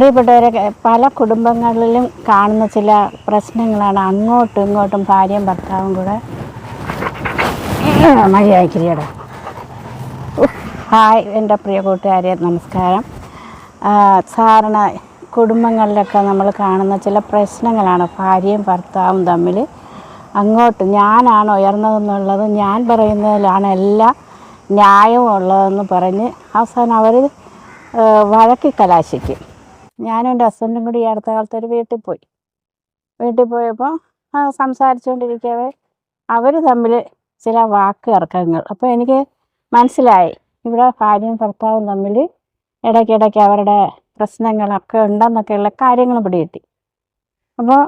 പ്രിയപ്പെട്ടവരെ പല കുടുംബങ്ങളിലും കാണുന്ന ചില പ്രശ്നങ്ങളാണ് അങ്ങോട്ടും ഇങ്ങോട്ടും ഭാര്യയും ഭർത്താവും കൂടെ. മഴയായിക്കിരിയട ഹായ് എന്റെ പ്രിയ കൂട്ടുകാരെ നമസ്കാരം. സാധാരണ കുടുംബങ്ങളിലൊക്കെ നമ്മൾ കാണുന്ന ചില പ്രശ്നങ്ങളാണ് ഭാര്യയും ഭർത്താവും തമ്മിൽ. അങ്ങോട്ട് ഞാനാണ് ഉയർന്നതെന്നുള്ളത് ഞാൻ പറയുന്നതിലാണ് എല്ലാ ന്യായവും ഉള്ളതെന്ന് പറഞ്ഞ് അവസാനം അവർ വഴക്കി കലാശിക്കും. ഞാനും എന്റെ ഹസ്ബൻഡും കൂടി ഈ അടുത്ത കാലത്ത് ഒരു വീട്ടിൽ പോയി. വീട്ടിൽ പോയപ്പോൾ സംസാരിച്ചുകൊണ്ടിരിക്കവേ അവർ തമ്മിൽ ചില വാക്ക് ഇറക്കങ്ങൾ അപ്പോൾ എനിക്ക് മനസ്സിലായി ഇവിടെ ഭാര്യയും ഭർത്താവും തമ്മിൽ ഇടയ്ക്കിടയ്ക്ക് അവരുടെ പ്രശ്നങ്ങളൊക്കെ ഉണ്ടെന്നൊക്കെയുള്ള കാര്യങ്ങൾ പിടികിട്ടി അപ്പോൾ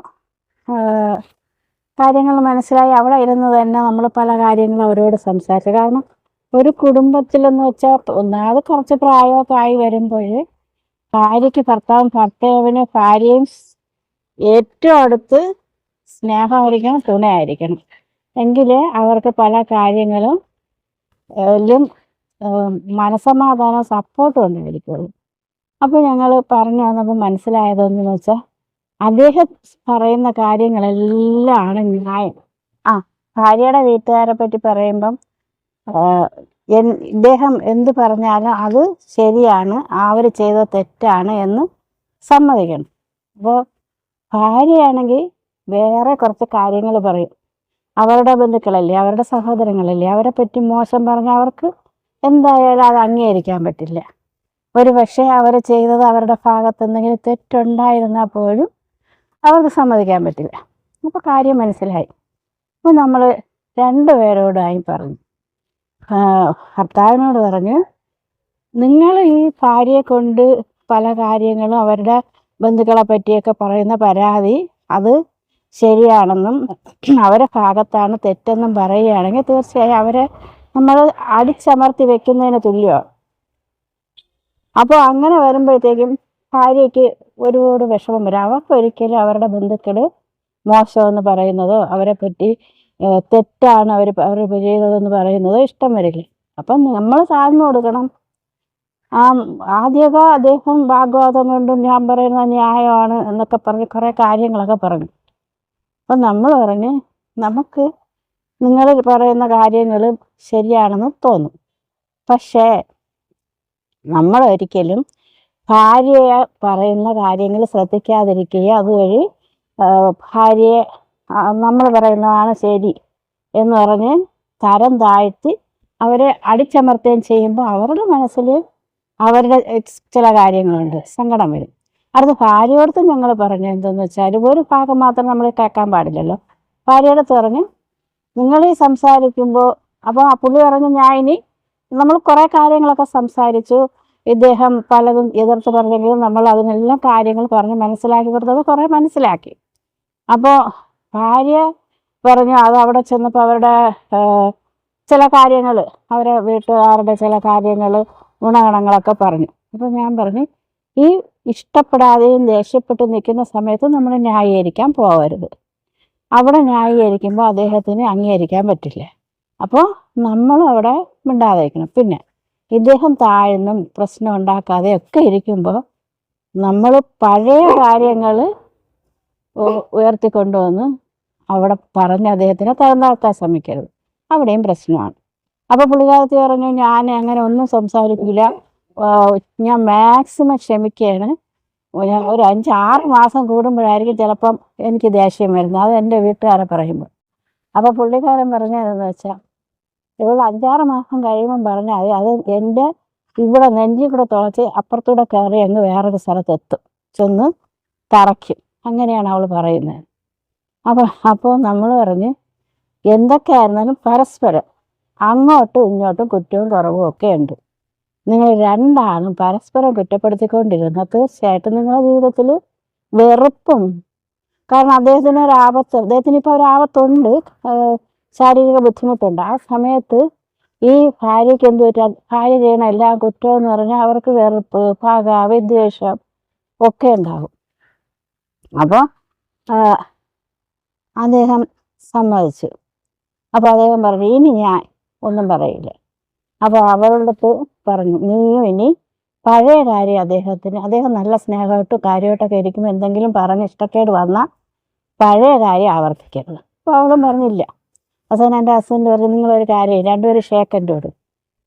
കാര്യങ്ങൾ മനസ്സിലായി. അവിടെ ഇരുന്ന് തന്നെ നമ്മൾ പല കാര്യങ്ങളും അവരോട് സംസാരിച്ചു. കാരണം ഒരു കുടുംബത്തിലെന്ന് വെച്ചാൽ ഒന്നാമത് കുറച്ച് പ്രായമൊക്കെ ആയി വരുമ്പോൾ ഭാര്യയ്ക്ക് ഭർത്താവും ഭർത്താവിന് ഭാര്യയും ഏറ്റവും അടുത്ത് സ്നേഹമായിരിക്കണം തുണയായിരിക്കണം. എങ്കിലേ അവർക്ക് പല കാര്യങ്ങളും എല്ലാം മനസമാധാനം സപ്പോർട്ടും ഉണ്ടായിരിക്കുള്ളൂ. അപ്പോൾ ഞങ്ങൾ പറഞ്ഞു വന്നപ്പോൾ മനസ്സിലായതെന്ന് വെച്ചാൽ അദ്ദേഹം പറയുന്ന കാര്യങ്ങളെല്ലാം ആണ് ന്യായം. ആ ഭാര്യയുടെ വീട്ടുകാരെ പറ്റി പറയുമ്പം എൻ- ഇദ്ദേഹം എന്ത് പറഞ്ഞാലും അത് ശരിയാണ് അവർ ചെയ്ത തെറ്റാണ് എന്ന് സമ്മതിക്കണം. അപ്പോൾ ഭാര്യയാണെങ്കിൽ വേറെ കുറച്ച് കാര്യങ്ങൾ പറയും. അവരുടെ ബന്ധുക്കളല്ലേ അവരുടെ സഹോദരങ്ങളല്ലേ അവരെ പറ്റി മോശം പറഞ്ഞാൽ അവർക്ക് എന്തായാലും അത് അംഗീകരിക്കാൻ പറ്റില്ല. ഒരു പക്ഷേ അവർ ചെയ്തത് അവരുടെ ഭാഗത്ത് എന്തെങ്കിലും തെറ്റുണ്ടായിരുന്നാൽ പോലും അവർക്ക് സമ്മതിക്കാൻ പറ്റില്ല. അപ്പോൾ കാര്യം മനസ്സിലായി. അപ്പോൾ നമ്മൾ രണ്ടുപേരോടായി പറഞ്ഞു. ഭർത്താവിനോട് പറഞ്ഞ് നിങ്ങൾ ഈ ഭാര്യയെ കൊണ്ട് പല കാര്യങ്ങളും അവരുടെ ബന്ധുക്കളെ പറ്റിയൊക്കെ പറയുന്ന പരാതി അത് ശരിയാണെന്നും അവരെ ഭാഗത്താണ് തെറ്റെന്നും പറയുകയാണെങ്കിൽ തീർച്ചയായും അവരെ നമ്മൾ അടിച്ചമർത്തി വെക്കുന്നതിന് തുല്യോ അപ്പോൾ അങ്ങനെ വരുമ്പോഴത്തേക്കും ഭാര്യയ്ക്ക് ഒരുപാട് വിഷമം വരും. അവർക്ക് ഒരിക്കലും അവരുടെ ബന്ധുക്കൾ മോശമെന്ന് പറയുന്നതോ അവരെ പറ്റി തെറ്റാണ് അവർ അവർ ചെയ്തതെന്ന് പറയുന്നത് ഇഷ്ടം വരില്ല? അപ്പം നമ്മൾ സാധനം കൊടുക്കണം. ആ ആദ്യമൊക്കെ അദ്ദേഹം ഭാഗവതം കൊണ്ടും ഞാൻ പറയുന്ന ന്യായമാണ് എന്നൊക്കെ പറഞ്ഞ് കുറേ കാര്യങ്ങളൊക്കെ പറഞ്ഞു. അപ്പം നമ്മൾ പറഞ്ഞ് നമുക്ക് നിങ്ങൾ പറയുന്ന കാര്യങ്ങൾ ശരിയാണെന്ന് തോന്നും. പക്ഷേ നമ്മൾ ഒരിക്കലും ഭാര്യയെ പറയുന്ന കാര്യങ്ങൾ ശ്രദ്ധിക്കാതിരിക്കുകയും അതുവഴി ഭാര്യയെ നമ്മൾ പറയുന്നതാണ് ശരി എന്ന് പറഞ്ഞ് തരം താഴ്ത്തി അവരെ അടിച്ചമർത്തുകയും ചെയ്യുമ്പോൾ അവരുടെ മനസ്സിൽ അവരുടെ ചില കാര്യങ്ങളുണ്ട് സങ്കടം വരും. അടുത്ത ഭാര്യയോടത്തും ഞങ്ങൾ പറഞ്ഞു എന്തെന്ന് വെച്ചാൽ ഒരു ഭാഗം മാത്രം നമ്മൾ കേൾക്കാൻ പാടില്ലല്ലോ. ഭാര്യയോടത്ത് പറഞ്ഞു നിങ്ങൾ ഈ സംസാരിക്കുമ്പോൾ അപ്പോൾ ആ പുള്ളി പറഞ്ഞു ഞാൻ ഇനി നമ്മൾ കുറേ കാര്യങ്ങളൊക്കെ സംസാരിച്ചു. ഇദ്ദേഹം പലതും എതിർത്ത് പറഞ്ഞെങ്കിലും നമ്മൾ അതിനെല്ലാം കാര്യങ്ങൾ പറഞ്ഞ് മനസ്സിലാക്കി കൊടുത്തത് കുറേ മനസ്സിലാക്കി. അപ്പോൾ ഭാര്യ പറഞ്ഞു അത് അവിടെ ചെന്നപ്പോൾ അവരുടെ ചില കാര്യങ്ങൾ അവരെ വീട്ടുകാരുടെ ചില കാര്യങ്ങൾ ഗുണഗണങ്ങളൊക്കെ പറഞ്ഞു. അപ്പോൾ ഞാൻ പറഞ്ഞു ഈ ഇഷ്ടപ്പെടാതെയും ദേഷ്യപ്പെട്ട് നിൽക്കുന്ന സമയത്ത് നമ്മൾ ന്യായീകരിക്കാൻ പോകരുത് അവിടെ ന്യായീകരിക്കുമ്പോൾ അദ്ദേഹത്തിന് അംഗീകരിക്കാൻ പറ്റില്ല. അപ്പോൾ നമ്മൾ അവിടെ മിണ്ടാതിരിക്കണം. പിന്നെ ഇദ്ദേഹം താഴ്ന്നും പ്രശ്നം ഉണ്ടാക്കാതെ ഒക്കെ ഇരിക്കുമ്പോൾ നമ്മൾ പഴയ കാര്യങ്ങൾ ഉയർത്തിക്കൊണ്ടുവന്ന് അവിടെ പറഞ്ഞ് അദ്ദേഹത്തിനെ തരംതാഴ്ത്താൻ ശ്രമിക്കരുത്. അവിടെയും പ്രശ്നമാണ്. അപ്പോൾ പുള്ളിക്കാരത്തി പറഞ്ഞു ഞാൻ അങ്ങനെ ഒന്നും സംസാരിക്കില്ല ഞാൻ മാക്സിമം ക്ഷമിക്കുകയാണ്. ഞാൻ ഒരു അഞ്ച് ആറ് മാസം കൂടുമ്പോഴായിരിക്കും ചിലപ്പം എനിക്ക് ദേഷ്യം വരുന്നത്. അത് എന്റെ വീട്ടുകാരെ പറയുമ്പോൾ. അപ്പോൾ പുള്ളിക്കാരൻ പറഞ്ഞതെന്ന് വെച്ചാൽ ഇവൾ അഞ്ചാറ് മാസം കഴിയുമ്പം പറഞ്ഞാൽ അത് അത് എന്റെ ഇവിടെ നെഞ്ചിൽ കൂടെ തുളച്ച് അപ്പുറത്തൂടെ കയറി അങ്ങ് വേറൊരു സ്ഥലത്തെത്തും ചെന്ന് തറയ്ക്കും. അങ്ങനെയാണ് അവൾ പറയുന്നത്. അപ്പോൾ അപ്പോൾ നമ്മൾ പറഞ്ഞ് എന്തൊക്കെയായിരുന്നാലും പരസ്പരം അങ്ങോട്ടും ഇങ്ങോട്ടും കുറ്റവും കുറവും ഒക്കെ ഉണ്ട്. നിങ്ങൾ രണ്ടാളും പരസ്പരം കുറ്റപ്പെടുത്തിക്കൊണ്ടിരുന്ന തീർച്ചയായിട്ടും നിങ്ങളുടെ ജീവിതത്തിൽ വെറുപ്പും കാരണം അദ്ദേഹത്തിന് ഒരു ആപത്ത് അദ്ദേഹത്തിന് ഇപ്പോൾ ഒരു ആപത്തുണ്ട്. ശാരീരിക ബുദ്ധിമുട്ടുണ്ട്. ആ സമയത്ത് ഈ ഭാര്യയ്ക്ക് എന്ത് പറ്റാ ഭാര്യ ചെയ്യണ എല്ലാ കുറ്റവും എന്ന് പറഞ്ഞാൽ അവർക്ക് വെറുപ്പ് പക വിദ്വേഷം ഒക്കെ ഉണ്ടാകും അപ്പോൾ അദ്ദേഹം സമ്മതിച്ചു. അപ്പോൾ അദ്ദേഹം പറഞ്ഞു ഇനി ഞാൻ ഒന്നും പറയില്ല. അപ്പോൾ അടുത്ത് പറഞ്ഞു നീയും ഇനി പഴയ കാര്യം അദ്ദേഹത്തിന് അദ്ദേഹം നല്ല സ്നേഹമായിട്ടും കാര്യമായിട്ടൊക്കെ ഇരിക്കുമ്പോൾ എന്തെങ്കിലും പറഞ്ഞ് ഇഷ്ടക്കേട് വന്നാൽ പഴയ കാര്യം ആവർത്തിക്കരുത്. അപ്പോൾ അവളും പറഞ്ഞില്ല. അവസാനം എന്റെ ഹസ്ബൻഡ് പറഞ്ഞു നിങ്ങളൊരു കാര്യം രണ്ടുപേരും ഷേക്കന്റെ കൊടുക്കും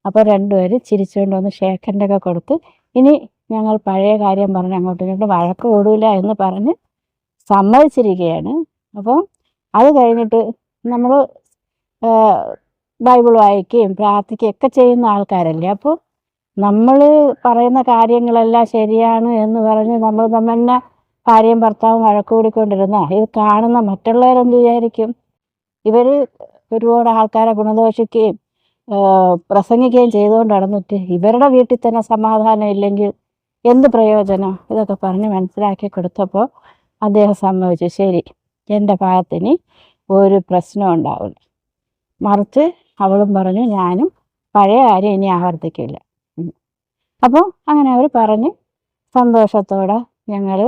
അപ്പോൾ രണ്ടുപേരും ചിരിച്ചുകൊണ്ട് വന്ന് ഷേക്കന്റെ ഒക്കെ കൊടുത്ത് ഇനി ഞങ്ങൾ പഴയ കാര്യം പറഞ്ഞ് അങ്ങോട്ടും ഇങ്ങോട്ടും വഴക്ക് കൂടില്ല എന്ന് പറഞ്ഞ് സമ്മതിച്ചിരിക്കുകയാണ്. അപ്പോൾ അത് കഴിഞ്ഞിട്ട് നമ്മൾ ബൈബിൾ വായിക്കുകയും പ്രാർത്ഥിക്കുകയും ഒക്കെ ചെയ്യുന്ന ആൾക്കാരല്ലേ? അപ്പോൾ നമ്മൾ പറയുന്ന കാര്യങ്ങളെല്ലാം ശരിയാണ് എന്ന് പറഞ്ഞ് നമ്മൾ തന്നെ ഭാര്യയും ഭർത്താവും വഴക്ക് കൂടിക്കൊണ്ടിരുന്ന ഇത് കാണുന്ന മറ്റുള്ളവരെന്ത് വിചാരിക്കും? ഇവർ ഒരുപാട് ആൾക്കാരെ ഗുണദോഷിക്കുകയും പ്രസംഗിക്കുകയും ചെയ്തുകൊണ്ട് നടന്നിട്ട് ഇവരുടെ വീട്ടിൽ തന്നെ സമാധാനം ഇല്ലെങ്കിൽ എന്ത് പ്രയോജനം? ഇതൊക്കെ പറഞ്ഞ് മനസ്സിലാക്കി കൊടുത്തപ്പോൾ അദ്ദേഹം സമ്മതിച്ചു. ശരി. എന്റെ ഭാഗത്തിന് ഒരു പ്രശ്നം ഉണ്ടാവില്ല മറിച്ച് അവളും പറഞ്ഞു ഞാനും പഴയ കാര്യം ഇനി ആവർത്തിക്കില്ല. അപ്പോൾ അങ്ങനെ അവർ പറഞ്ഞ് സന്തോഷത്തോടെ ഞങ്ങൾ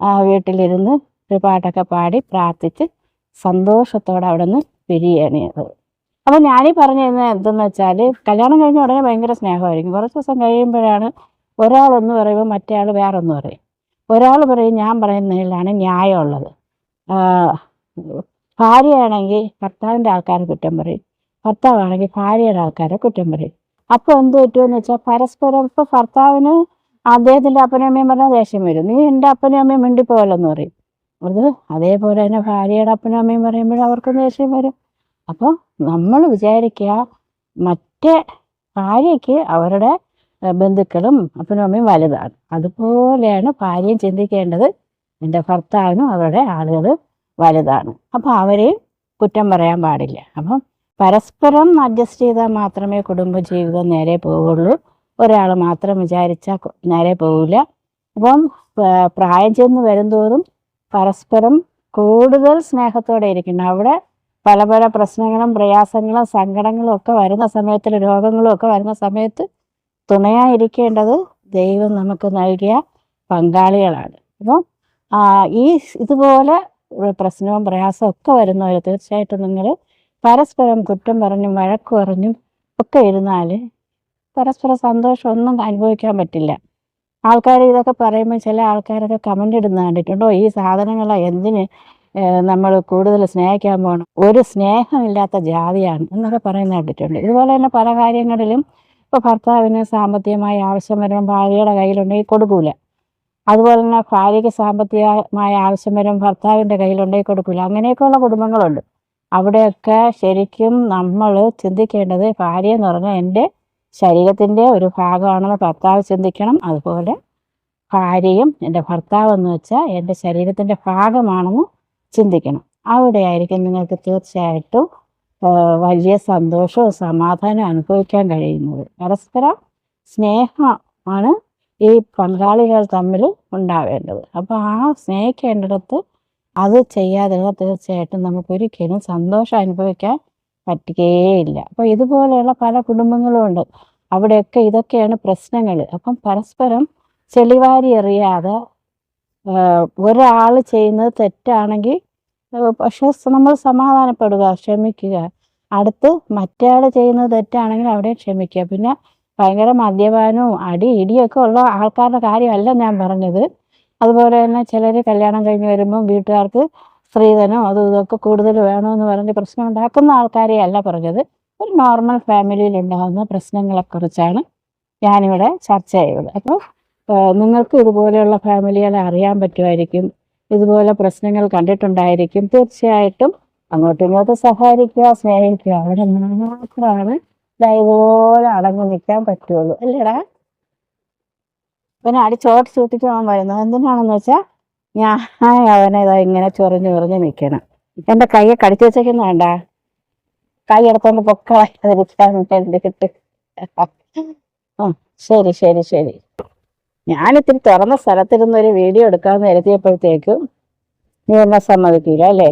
ആ വീട്ടിലിരുന്ന് ഒരു പാട്ടൊക്കെ പാടി പ്രാർത്ഥിച്ച് സന്തോഷത്തോടെ അവിടെ നിന്ന് പിരിയണിയത്. അപ്പോൾ ഞാനീ പറഞ്ഞു തരുന്നത് എന്തെന്ന് വെച്ചാൽ കല്യാണം കഴിഞ്ഞ ഉടനെ ഭയങ്കര സ്നേഹമായിരിക്കും. കുറച്ച് ദിവസം കഴിയുമ്പോഴാണ് ഒരാളൊന്ന് പറയുമ്പോൾ മറ്റേ ആൾ വേറൊന്ന് പറയും. ഒരാൾ പറയും ഞാൻ പറയുന്നതിലാണ് ന്യായമുള്ളത്. ഭാര്യയാണെങ്കിൽ ഭർത്താവിന്റെ ആൾക്കാരെ കുറ്റം പറയും. ഭർത്താവാണെങ്കിൽ ഭാര്യയുടെ ആൾക്കാരെ കുറ്റം പറയും. അപ്പോൾ എന്ത് പറ്റുമെന്ന് വെച്ചാൽ പരസ്പരം ഇപ്പോൾ ഭർത്താവിന് അദ്ദേഹത്തിന്റെ അപ്പനും അമ്മയും പറഞ്ഞാൽ ദേഷ്യം വരും. നീ എന്റെ അപ്പനും അമ്മയും മിണ്ടിപ്പോലെന്ന് പറയും. അത് അതേപോലെ തന്നെ ഭാര്യയുടെ അപ്പനും അമ്മയും പറയുമ്പോഴും അവർക്കും ദേഷ്യം വരും. അപ്പോൾ നമ്മൾ വിചാരിക്കുക മറ്റേ ഭാര്യയ്ക്ക് അവരുടെ ബന്ധുക്കളും അപ്പനും അമ്മയും വലുതാണ്. അതുപോലെയാണ് ഭാര്യയും ചിന്തിക്കേണ്ടത്. എന്റെ ഭർത്താവിനും അവരുടെ ആളുകൾ വലുതാണ്. അപ്പോൾ അവരെയും കുറ്റം പറയാൻ പാടില്ല. അപ്പം പരസ്പരം അഡ്ജസ്റ്റ് ചെയ്താൽ മാത്രമേ കുടുംബജീവിതം നേരെ പോവുള്ളൂ. ഒരാൾ മാത്രം വിചാരിച്ചാൽ നേരെ പോവില്ല. അപ്പം പ്രായം ചെന്ന് വരുംതോറും പരസ്പരം കൂടുതൽ സ്നേഹത്തോടെ ഇരിക്കണം. അവിടെ പല പല പ്രശ്നങ്ങളും പ്രയാസങ്ങളും സങ്കടങ്ങളും ഒക്കെ വരുന്ന സമയത്തിൽ രോഗങ്ങളും ഒക്കെ വരുന്ന സമയത്ത് തുണയായിരിക്കേണ്ടത് ദൈവം നമുക്ക് നൽകിയ പങ്കാളികളാണ്. അപ്പം ഈ ഇതുപോലെ പ്രശ്നവും പ്രയാസവും ഒക്കെ വരുന്നവർ തീർച്ചയായിട്ടും നിങ്ങൾ പരസ്പരം കുറ്റം പറഞ്ഞും വഴക്ക് പറഞ്ഞും ഒക്കെ ഇരുന്നാൽ പരസ്പര സന്തോഷമൊന്നും അനുഭവിക്കാൻ പറ്റില്ല. ആൾക്കാർ ഇതൊക്കെ പറയുമ്പോൾ ചില ആൾക്കാരൊക്കെ കമന്റ് ഇടുന്ന കണ്ടിട്ടുണ്ടോ? ഈ സാധനങ്ങളെ എന്തിന് നമ്മൾ കൂടുതൽ സ്നേഹിക്കാൻ പോകണം ഒരു സ്നേഹമില്ലാത്ത ജാതിയാണ് എന്നൊക്കെ പറയുന്ന കണ്ടിട്ടുണ്ട്. ഇതുപോലെ തന്നെ പല കാര്യങ്ങളിലും ഇപ്പോൾ ഭർത്താവിന് സാമ്പത്തികമായി ആവശ്യം വരുമ്പോൾ ഭാര്യയുടെ കയ്യിലുണ്ടെങ്കിൽ കൊടുക്കൂല. അതുപോലെ തന്നെ ഭാര്യയ്ക്ക് സാമ്പത്തികമായ ആവശ്യം വരും ഭർത്താവിന്റെ കയ്യിൽ ഉണ്ടായി കൊടുക്കില്ല. അങ്ങനെയൊക്കെയുള്ള കുടുംബങ്ങളുണ്ട്. അവിടെയൊക്കെ ശരിക്കും നമ്മൾ ചിന്തിക്കേണ്ടത് ഭാര്യ എന്ന് പറഞ്ഞാൽ എന്റെ ശരീരത്തിന്റെ ഒരു ഭാഗമാണെന്ന് ഭർത്താവ് ചിന്തിക്കണം. അതുപോലെ ഭാര്യയും എന്റെ ഭർത്താവ് എന്ന് വെച്ചാൽ എന്റെ ശരീരത്തിന്റെ ഭാഗമാണെന്ന് ചിന്തിക്കണം. അവിടെയായിരിക്കും നിങ്ങൾക്ക് തീർച്ചയായിട്ടും വലിയ സന്തോഷവും സമാധാനവും അനുഭവിക്കാൻ കഴിയുന്നത്. പരസ്പരം സ്നേഹമാണ് ഈ പങ്കാളികൾ തമ്മിൽ ഉണ്ടാവേണ്ടത്. അപ്പോൾ ആ സ്നേഹിക്കേണ്ടിടത്ത് അത് ചെയ്യാതിരുന്നാൽ തീർച്ചയായിട്ടും നമുക്കൊരിക്കലും സന്തോഷം അനുഭവിക്കാൻ പറ്റുകയേയില്ല. അപ്പോൾ ഇതുപോലെയുള്ള പല കുടുംബങ്ങളും ഉണ്ട്. അവിടെയൊക്കെ ഇതൊക്കെയാണ് പ്രശ്നങ്ങൾ അപ്പം പരസ്പരം ചെളിവാരി എറിയാതെ ഒരാൾ ചെയ്യുന്നത് തെറ്റാണെങ്കിൽ പക്ഷേ നമ്മൾ സമാധാനപ്പെടുക ക്ഷമിക്കുക. അടുത്ത് മറ്റേ ചെയ്യുന്നത് തെറ്റാണെങ്കിൽ അവിടെ ക്ഷമിക്കുക. പിന്നെ ഭയങ്കര മദ്യപാനവും അടി ഇടിയൊക്കെ ഉള്ള ആൾക്കാരുടെ കാര്യമല്ല ഞാൻ പറഞ്ഞത്. അതുപോലെ തന്നെ ചിലർ കല്യാണം കഴിഞ്ഞ് വരുമ്പോൾ വീട്ടുകാർക്ക് സ്ത്രീധനം അതും ഇതൊക്കെ കൂടുതൽ വേണമെന്ന് പറഞ്ഞ് പ്രശ്നം ഉണ്ടാക്കുന്ന ആൾക്കാരെ അല്ല പറഞ്ഞത്. ഒരു നോർമൽ ഫാമിലിയിൽ ഉണ്ടാകുന്ന പ്രശ്നങ്ങളെക്കുറിച്ചാണ് ഞാനിവിടെ ചർച്ച ചെയ്തത് അപ്പോൾ നിങ്ങൾക്ക് ഇതുപോലെയുള്ള ഫാമിലികളെ അറിയാൻ പറ്റുമായിരിക്കും. ഇതുപോലെ പ്രശ്നങ്ങൾ കണ്ടിട്ടുണ്ടായിരിക്കും. തീർച്ചയായിട്ടും അങ്ങോട്ടും ഇങ്ങോട്ടും സഹായിക്കുക സ്നേഹിക്കുക. അവിടെ മാത്രമാണ് ദാ ഇതുപോലെ അടങ്ങി നിൽക്കാൻ പറ്റുള്ളൂ. അല്ലേടാ? പിന്നെ അടി ചോട്ട് ചൂട്ടിട്ട് അവൻ വരുന്നത് എന്തിനാണെന്ന് വെച്ചാൽ ഞാൻ അവനെ ഇതാ ഇങ്ങനെ ചൊറിഞ്ഞ് ചൊറിഞ്ഞ് നിൽക്കണം എന്റെ കൈയെ കടിച്ചു വെച്ചേക്കുന്ന വേണ്ട കൈ എടുത്തോണ്ട് പൊക്കളാതിരിക്കാൻ വേണ്ടിയിട്ട് ആ ശരി ശരി ശരി. ഞാനിത്തിരി തുറന്ന സ്ഥലത്തിരുന്ന് ഒരു വീഡിയോ എടുക്കാമെന്ന് എഴുതിയപ്പോഴത്തേക്കും നീ എന്നെ സമ്മതിക്കില്ല അല്ലേ?